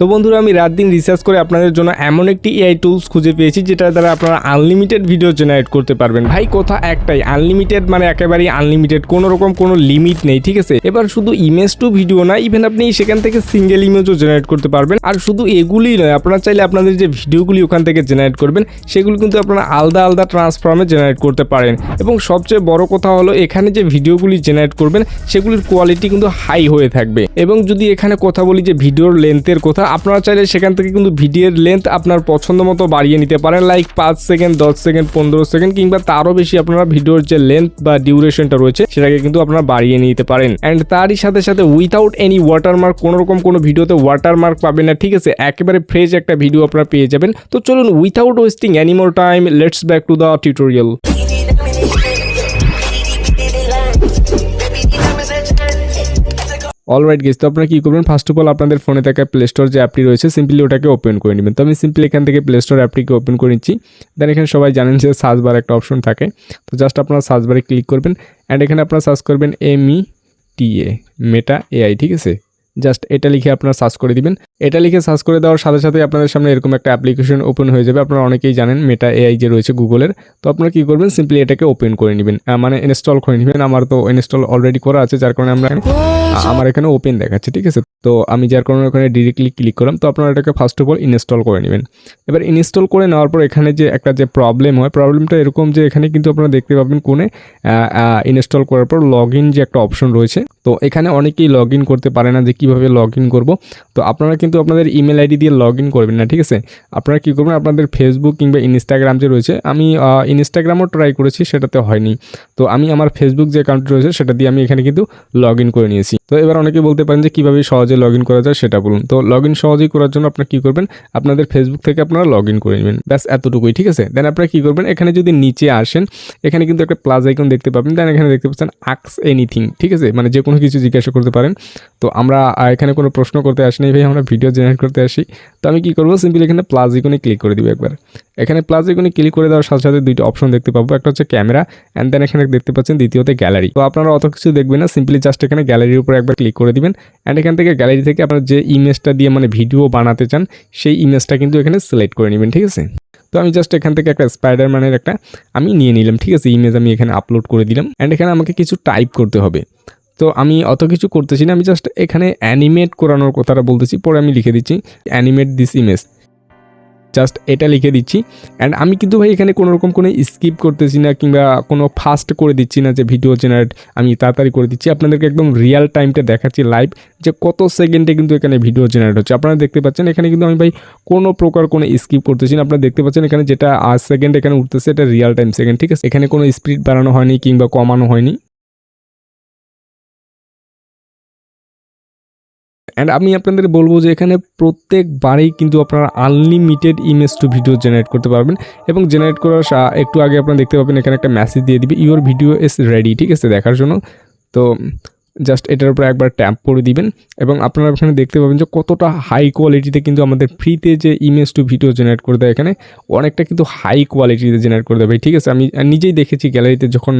তো বন্ধুরা, আমি রাত দিন রিসার্চ করে আপনাদের জন্য এমন একটি এআই টুলস খুঁজে পেয়েছি, যেটার দ্বারা আপনারা আনলিমিটেড ভিডিও জেনারেট করতে পারবেন। ভাই, কথা একটাই আনলিমিটেড মানে একেবারেই আনলিমিটেড কোনো রকম কোনো লিমিট নেই, ঠিক আছে? এবার শুধু ইমেজ টু ভিডিও না ইভেন আপনি সেখান থেকে সিঙ্গেল ইমেজও জেনারেট করতে পারবেন। আর শুধু এগুলি নয়, আপনারা চাইলে আপনাদের যে ভিডিওগুলি ওখান থেকে জেনারেট করবেন, সেগুলো কিন্তু আপনারা আলাদা আলাদা ট্রান্সফর্মে জেনারেট করতে পারেন। এবং সবচেয়ে বড় কথা হলো, এখানে যে ভিডিওগুলি জেনারেট করবেন, সেগুলির কোয়ালিটি কিন্তু হাই হয়ে থাকবে। এবং যদি এখানে কথা বলি যে ভিডিওর লেন্থের কথা আপনারা চাইলে সেখান থেকে কিন্তু ভিডিওর লেন্থ আপনার পছন্দ মতো বাড়িয়ে নিতে পারেন লাইক পাঁচ সেকেন্ড দশ সেকেন্ড পনেরো সেকেন্ড কিংবা তারও বেশি আপনারা ভিডিওর যে লেন্থ বা ডিউরেশনটা রয়েছে, সেটাকে কিন্তু আপনারা বাড়িয়ে নিতে পারেন। অ্যান্ড তারই সাথে সাথে উইথাউট এনি ওয়াটারমার্ক কোনো রকম কোনো ভিডিওতে ওয়াটারমার্ক পাবেন না, ঠিক আছে? একেবারে ফ্রেশ একটা ভিডিও আপনারা পেয়ে যাবেন। তো চলুন without wasting anymore time let's back to the tutorial alright guess তো আপনারা কী করবেন? ফার্স্ট অফ অল আপনাদের ফোনে থাকা প্লে স্টোর যে অ্যাপটি রয়েছে সিম্পলি ওটাকে ওপেন করে নেবেন। তো আমি সিম্পলি এখান থেকে প্লে স্টোর অ্যাপটিকে ওপেন করে নিচ্ছি। দেন এখানে সবাই জানেন যে সার্চ বার একটা অপশন থাকে। তো জাস্ট আপনারা সার্চ বারে ক্লিক করবেন। অ্যান্ড এখানে আপনারা সার্চ করবেন এমই ই টি এ মেটা এআই ঠিক আছে? জাস্ট এটা লিখে আপনারা সার্চ করে দিবেন। এটা লিখে সার্চ করে দেওয়ার সাথে সাথে আপনাদের সামনে এরকম একটা অ্যাপ্লিকেশন ওপেন হয়ে যাবে। আপনারা অনেকেই জানেন মেটা এআই যে রয়েছে গুগলের তো আপনারা কী করবেন? সিম্পলি এটাকে ওপেন করে নেবেন। মানে ইনস্টল করে নেবেন। আমার তো ইনস্টল অলরেডি করা আছে যার কারণে আমরা আমার এখানে ওপেন দেখাচ্ছে ঠিক আছে? তো আমি যার কারণে ওখানে ডিরেক্টলি ক্লিক করলাম, তো আপনারা এটাকে ফার্স্ট অফ অল ইনস্টল করে নেবেন। এবার ইনস্টল করে নেওয়ার পর এখানে যে একটা যে প্রবলেম হয় প্রবলেমটা এরকম যে এখানে কিন্তু আপনারা দেখতে পাবেন কোনে ইনস্টল করার পর লগ যে একটা অপশন রয়েছে। তো এখানে অনেকেই লগ করতে পারে না যে কীভাবে লগ ইন করব। তো আপনারা কিন্তু আপনাদের ইমেল আইডি দিয়ে লগ ইন করবেন না, ঠিক আছে? আপনারা কী করবেন, আপনাদের ফেসবুক কিংবা ইনস্টাগ্রাম যে রয়েছে, আমি ইনস্টাগ্রামও ট্রাই করেছি, সেটাতে হয়নি। তো আমি আমার ফেসবুক যে অ্যাকাউন্ট রয়েছে, সেটা দিয়ে আমি এখানে কিন্তু লগ করে নিয়েছি। তো এবার অনেকে বলতে পারেন যে কীভাবে সহজে লগ ইন করা যায় সেটা বলুন। তো লগ সহজেই করার জন্য আপনারা কী করবেন? আপনাদের ফেসবুক থেকে আপনারা লগ করে নেবেন। ব্যাস, এতটুকুই, ঠিক আছে? দেন আপনারা কী করবেন? এখানে যদি নিচে আসেন, এখানে কিন্তু একটা প্লাস আইকন দেখতে পাবেন। দেন এখানে দেখতে পাচ্ছেন আক্স এনিথিং ঠিক আছে? মানে যে কোনো কিছু জিজ্ঞাসা করতে পারেন। তো আমরা এখানে কোনো প্রশ্ন করতে আসিনি ভাই, আমরা ভিডিও জেনারেট করতে আসি। তো আমি কী করব? সিম্পলি এখানে প্লাস আইকনে ক্লিক করে দিব একবার। এখানে প্লাস আইকনে ক্লিক করে দেওয়ার সাথে সাথে দুইটা অপশন দেখতে পাবো। একটা হচ্ছে ক্যামেরা অ্যান্ড দেন এখানে দেখতে পাচ্ছেন দ্বিতীয়তে গ্যালারি তো আপনারা অত কিছু দেখবেন না সিম্পলি জাস্ট এখানে গ্যালারির উপর একবার ক্লিক করে দিবেন। অ্যান্ড এখান থেকে গ্যালারি থেকে আপনার যে ইমেজটা দিয়ে মানে ভিডিও বানাতে চান, সেই ইমেজটা কিন্তু এখানে সিলেক্ট করে নেবেন, ঠিক আছে? তো আমি জাস্ট এখান থেকে একটা স্পাইডারম্যানের একটা আমি নিয়ে নিলাম, ঠিক আছে? ইমেজ আমি এখানে আপলোড করে দিলাম অ্যান্ড এখানে আমাকে কিছু টাইপ করতে হবে। তো আমি অত কিছু করতেছি না, আমি জাস্ট এখানে অ্যানিমেট করানোর কথাটা বলতেছি, পরে আমি লিখে দিচ্ছি অ্যানিমেট দিস ইমেজ জাস্ট এটা লিখে দিচ্ছি। অ্যান্ড আমি কিন্তু ভাই এখানে কোনো রকম কোনো স্কিপ করতেছি না কিংবা কোনো ফাস্ট করে দিচ্ছি না যে ভিডিও জেনারেট আমি তাড়াতাড়ি করে দিচ্ছি। আপনাদেরকে একদম রিয়াল টাইমটা দেখাচ্ছি লাইভ যে কত সেকেন্ডে কিন্তু এখানে ভিডিও জেনারেট হচ্ছে। আপনারা দেখতে পাচ্ছেন এখানে কিন্তু আমি ভাই কোনো প্রকার কোনো স্কিপ করতেছি না। আপনারা দেখতে পাচ্ছেন এখানে যেটা আট সেকেন্ড এখানে উঠতেছে এটা রিয়াল টাইম সেকেন্ড ঠিক আছে? এখানে কোনো স্পিড বাড়ানো হয়নি কিংবা কমানো হয়নি। অ্যান্ড আমি আপনাদের বলব যে এখানে প্রত্যেকবারেই কিন্তু আপনারা unlimited image to video generate করতে পারবেন এবং জেনারেট করার একটু আগে আপনারা দেখতে পাবেন এখানে একটা মেসেজ দিয়ে দিবে ইউর ভিডিও ইজ রেডি ঠিক আছে, দেখার জন্য। তো জাস্ট এটার উপরে একবার ট্যাপ করে দিবেন এবং আপনারা এখানে দেখতে পাবেন যে কতটা হাই কোয়ালিটিতে কিন্তু আমাদের ফ্রিতে যে ইমেজ টু ভিডিও জেনারেট করে দেয় এখানে, অনেকটা কিন্তু হাই কোয়ালিটিতে জেনারেট করে দেয় ভাই, ঠিক আছে? আমি নিজেই দেখেছি গ্যালারিতে যখন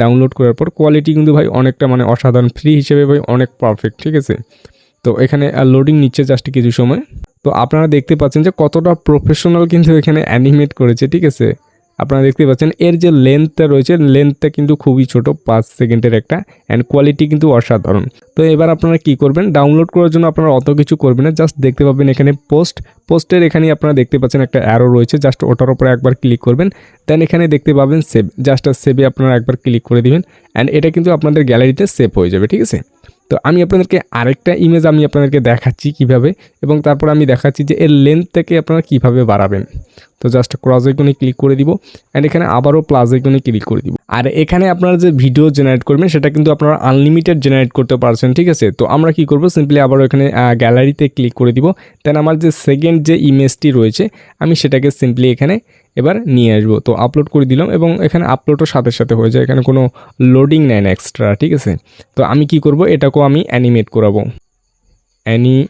ডাউনলোড করার পর কোয়ালিটি কিন্তু ভাই অনেকটা মানে অসাধারণ ফ্রি হিসেবে ভাই অনেক পারফেক্ট ঠিক আছে? তো এখানে লোডিং নিচ্ছে জাস্ট কিছু সময়। তো আপনারা দেখতে পাচ্ছেন যে কতটা প্রফেশনাল কিন্তু এখানে অ্যানিমেট করেছে, ঠিক আছে? আপনারা দেখতে পাচ্ছেন এর যে লেন্থটা রয়েছে লেন্থটা কিন্তু খুবই ছোট, পাঁচ সেকেন্ডের একটা অ্যান্ড কোয়ালিটি কিন্তু অসাধারণ। তো এবার আপনারা কি করবেন? ডাউনলোড করার জন্য আপনারা অত কিছু করবেন না জাস্ট দেখতে পাবেন এখানে পোস্ট পোস্টের এখানে আপনারা দেখতে পাচ্ছেন একটা অ্যারো রয়েছে জাস্ট ওটার উপরে একবার ক্লিক করবেন। দেন এখানে দেখতে পাবেন সেভ জাস্ট সেভে আপনারা একবার ক্লিক করে দিবেন অ্যান্ড এটা কিন্তু আপনাদের গ্যালারিতে সেভ হয়ে যাবে, ঠিক আছে? তো আমি আপনাদেরকে আরেকটা ইমেজ আমি আপনাদেরকে দেখাচ্ছি কীভাবে এবং তারপর আমি দেখাচ্ছি যে এর লেন্থটাকে আপনারা কীভাবে বাড়াবেন। তো জাস্ট ক্রস আইকনে ক্লিক করে দিব অ্যান্ড এখানে আবারও প্লাস আইকনে ক্লিক করে দিব। আর এখানে আপনারা যে ভিডিও জেনারেট করবেন, সেটা কিন্তু আপনারা আনলিমিটেড জেনারেট করতে পারছেন, ঠিক আছে? তো আমরা কি করব? সিম্পলি আবারও এখানে গ্যালারিতে ক্লিক করে দিব। দেন আমার যে সেকেন্ড যে ইমেজটি রয়েছে, আমি সেটাকে সিম্পলি এখানে এবার নিয়ে আসব। তো আপলোড করে দিলাম এবং এখানে আপলোডও সাথে সাথে হয়ে যায়। এখানে কোনো লোডিং নেয় না এক্সট্রা ঠিক আছে? তো আমি কি করব? এটাকেও আমি অ্যানিমেট করাবো। অ্যানিমেট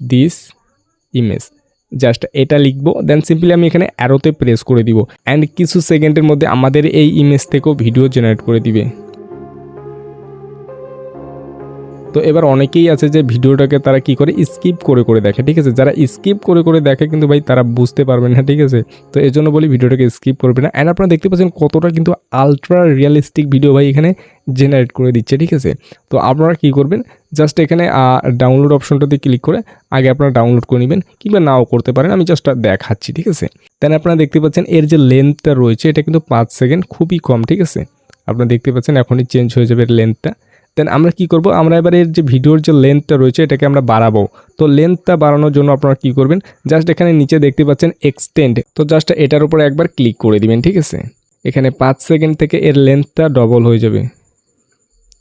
দিস ইমেজ জাস্ট এটা লিখব দেন সিম্পলি আমি এখানে অ্যারোতে প্রেস করে দিব। অ্যান্ড কিছু সেকেন্ডের মধ্যে আমাদের এই ইমেজ থেকেও ভিডিও জেনারেট করে দিবে। তো এবার অনেকেই আছে যে ভিডিওটাকে তারা কি করে? স্কিপ করে করে দেখে, ঠিক আছে? যারা স্কিপ করে করে দেখে কিন্তু ভাই তারা বুঝতে পারবে না, ঠিক আছে? তো এই জন্য বলি ভিডিওটাকে স্কিপ করবে না। অ্যান্ড আপনারা দেখতে পাচ্ছেন কতটা কিন্তু আলট্রা রিয়েলিস্টিক ভিডিও ভাই এখানে জেনারেট করে দিচ্ছে, ঠিক আছে? তো আপনারা কি করবেন? জাস্ট এখানে ডাউনলোড অপশনটাতে ক্লিক করে আগে আপনারা ডাউনলোড করে নেবেন, কিংবা নাও করতে পারেন, আমি জাস্ট দেখাচ্ছি, ঠিক আছে? দেন আপনারা দেখতে পাচ্ছেন এর যে লেন্থটা রয়েছে, এটা কিন্তু পাঁচ সেকেন্ড খুবই কম, ঠিক আছে? আপনারা দেখতে পাচ্ছেন এখনই চেঞ্জ হয়ে যাবে এর লেন্থটা দেন আমরা কি করব? আমরা এবার এর যে ভিডিওর যে লেন্থটা রয়েছে, এটাকে আমরা বাড়াবো। তো লেন্থটা বাড়ানোর জন্য আপনারা কি করবেন? জাস্ট এখানে নিচে দেখতে পাচ্ছেন এক্সটেন্ড তো জাস্ট এটার উপরে একবার ক্লিক করে দিবেন, ঠিক আছে? এখানে পাঁচ সেকেন্ড থেকে এর লেন্থটা ডবল হয়ে যাবে।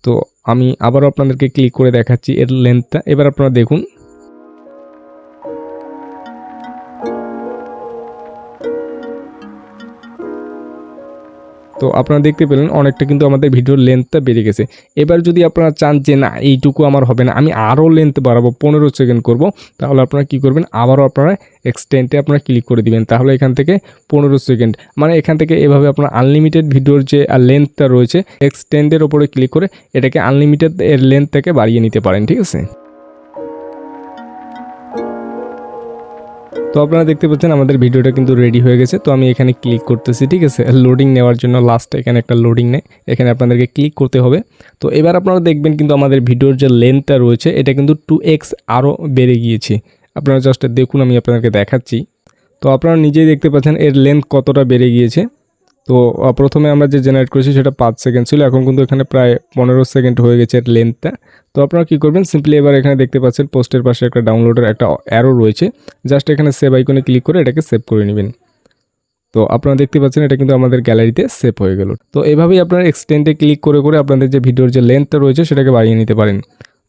তো আমি আবারও আপনাদেরকে ক্লিক করে দেখাচ্ছি এর লেন্থটা এবার আপনারা দেখুন তো আপনারা দেখতে পেলেন অনেকটা কিন্তু আমাদের ভিডিওর লেন্থটা বেড়ে গেছে। এবার যদি আপনারা চান যে না, এইটুকু আমার হবে না, আমি আরও লেন্থ বাড়াবো, পনেরো সেকেন্ড করব, তাহলে আপনারা কি করবেন? আবারও আপনারা এক্সটেন্টে আপনারা ক্লিক করে দিবেন। তাহলে এখান থেকে পনেরো সেকেন্ড মানে এখান থেকে এভাবে আপনার আনলিমিটেড ভিডিওর যে লেন্থটা রয়েছে এক্সটেন্ডের ওপরে ক্লিক করে এটাকে আনলিমিটেড এর লেন্থটাকে বাড়িয়ে নিতে পারেন, ঠিক আছে? তো আপনারা দেখতে পাচ্ছেন আমাদের ভিডিওটা কিন্তু রেডি হয়ে গেছে। তো আমি এখানে ক্লিক করতেছি, ঠিক আছে? লোডিং নেওয়ার জন্য লাস্টে এখানে একটা লোডিং নেয় এখানে আপনাদেরকে ক্লিক করতে হবে। তো এবার আপনারা দেখবেন কিন্তু আমাদের ভিডিওর যে লেন্থটা রয়েছে, এটা কিন্তু টু এক্স আরও বেড়ে গিয়েছে। আপনারা জাস্ট দেখুন, আমি আপনাদেরকে দেখাচ্ছি। তো আপনারা নিজেই দেখতে পাচ্ছেন, এর লেন্থ কতটা বেড়ে গিয়েছে। তো প্রথমে আমরা যে জেনারেট করেছি, সেটা পাঁচ সেকেন্ড ছিল। এখন কিন্তু এখানে প্রায় পনেরো সেকেন্ড হয়ে গেছে এর লেন্থটা তো আপনারা কী করবেন? সিম্পলি এবার এখানে দেখতে পাচ্ছেন, পোস্টের পাশে একটা ডাউনলোডের একটা অ্যারো রয়েছে। জাস্ট এখানে সেভ আইকনে ক্লিক করে এটাকে সেভ করে নেবেন। তো আপনারা দেখতে পাচ্ছেন, এটা কিন্তু আমাদের গ্যালারিতে সেভ হয়ে গেল। তো এভাবেই আপনারা এক্সটেন্ডে ক্লিক করে করে আপনাদের যে ভিডিওর যে লেন্থটা রয়েছে, সেটাকে বাড়িয়ে নিতে পারেন।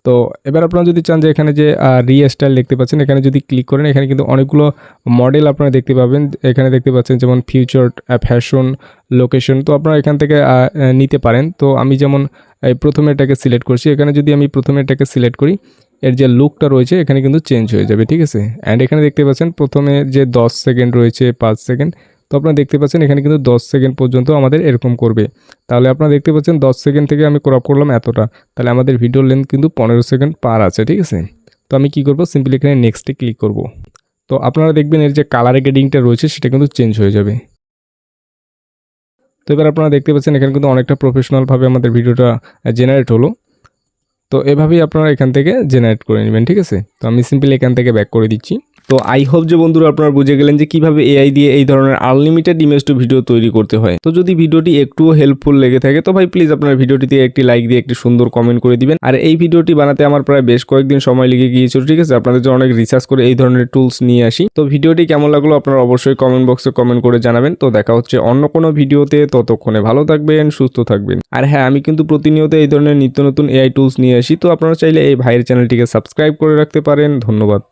তো এবার আপনারা যদি চান যে এখানে যে রি স্টাইল দেখতে পাচ্ছেন, এখানে যদি ক্লিক করেন, এখানে কিন্তু অনেকগুলো মডেল আপনারা দেখতে পাবেন। এখানে দেখতে পাচ্ছেন যেমন ফিউচার ফ্যাশন লোকেশন তো আপনারা এখান থেকে নিতে পারেন। তো আমি যেমন এই প্রথমে এটাকে সিলেক্ট করছি, এখানে যদি আমি প্রথমে এটাকে সিলেক্ট করি, এর যে লুকটা রয়েছে, এখানে কিন্তু চেঞ্জ হয়ে যাবে, ঠিক আছে? অ্যান্ড এখানে দেখতে পাচ্ছেন প্রথমে যে দশ সেকেন্ড রয়েছে, পাঁচ সেকেন্ড তো আপনারা দেখতে পাচ্ছেন এখানে কিন্তু দশ সেকেন্ড পর্যন্ত আমাদের এরকম করবে। তাহলে আপনারা দেখতে পাচ্ছেন দশ সেকেন্ড থেকে আমি ক্রপ করলাম এতটা। তাহলে আমাদের ভিডিও লেন্থ কিন্তু পনেরো সেকেন্ড পার আছে, ঠিক আছে? তো আমি কি করব? সিম্পলি এখানে নেক্সটে ক্লিক করব। তো আপনারা দেখবেন এর যে কালার গ্রেডিংটা রয়েছে, সেটা কিন্তু চেঞ্জ হয়ে যাবে। তো এবার আপনারা দেখতে পাচ্ছেন এখানে কিন্তু অনেকটা প্রফেশনালভাবে আমাদের ভিডিওটা জেনারেট হলো। তো এভাবেই আপনারা এখান থেকে জেনারেট করে নেবেন, ঠিক আছে? তো আমি সিম্পলি এখান থেকে ব্যাক করে দিচ্ছি। তো আই হোপ যে বন্ধুরা আপনারা বুঝে গেলেন যে কীভাবে এআই দিয়ে এই ধরনের আনলিমিটেড ইমেজ টু ভিডিও তৈরি করতে হয়। তো যদি ভিডিওটি একটুও হেল্পফুল লেগে থাকে, তো ভাই প্লিজ আপনার ভিডিওটিতে একটি লাইক দিয়ে একটি সুন্দর কমেন্ট করে দিবেন। আর এই ভিডিওটি বানাতে আমার প্রায় বেশ কয়েকদিন সময় লেগে গিয়েছিল, ঠিক আছে? আপনাদের জন্য অনেক রিসার্চ করে এই ধরনের টুলস নিয়ে আসি। তো ভিডিওটি কেমন লাগল আপনারা অবশ্যই কমেন্ট বক্সে কমেন্ট করে জানাবেন। তো দেখা হচ্ছে অন্য কোনো ভিডিওতে, ততক্ষণে ভালো থাকবেন, সুস্থ থাকবেন। আর হ্যাঁ আমি কিন্তু প্রতিনিয়ত এই ধরনের নিত্য নতুন এআই টুলস নিয়ে আসি। তো আপনারা চাইলে এই ভাইয়ের চ্যানেলটিকে সাবস্ক্রাইব করে রাখতে পারেন। ধন্যবাদ।